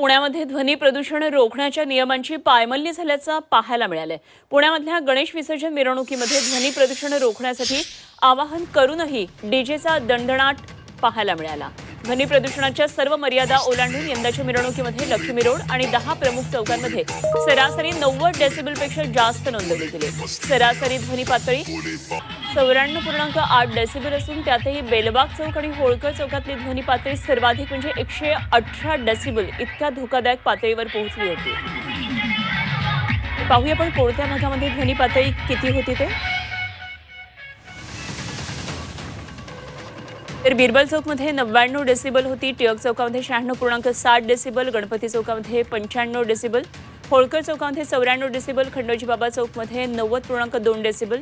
पुण्यामध्ये ध्वनी प्रदूषण रोखण्याच्या नियमांची पायमल्ली झाल्याचं पाहायला मिळालंय. पुण्यामधल्या गणेश विसर्जन मिरवणुकीमध्ये ध्वनी प्रदूषण रोखण्यासाठी आवाहन करूनही डीजेचा दणदणाट पाहायला मिळाला. ध्वनी प्रदूषणाच्या सर्व मर्यादा ओलांडून यंदाच्या मिरवणुकीमध्ये लक्ष्मी रोड आणि दहा प्रमुख चौकांमध्ये सरासरी नव्वद डेसिबलपेक्षा जास्त नोंदवली गेली. सरासरी ध्वनी पातळी चौऱ्याण्णव पूर्णांक आठ डेसिबल असून त्यातही बेलबाग चौक आणि होळकर चौकातली ध्वनी पातळी सर्वाधिक म्हणजे एकशे अठरा डेसिबल इतक्या धोकादायक पातळीवर पोहोचली होती. पाहूया पण कोणत्या भागामध्ये ध्वनी पातळी किती होती ते? तर बिरबल चौकमध्ये नव्याण्णव डेसिबल होती टिळक चौकामध्ये शहाण्णव पूर्णांक साठ डेसिबल गणपती चौकामध्ये पंच्याण्णव डेसिबल होळकर चौकामध्ये चौऱ्याण्णव डेसिबल खंडोजी बाबा चौकमध्ये नव्वद पूर्णांक दोन डेसिबल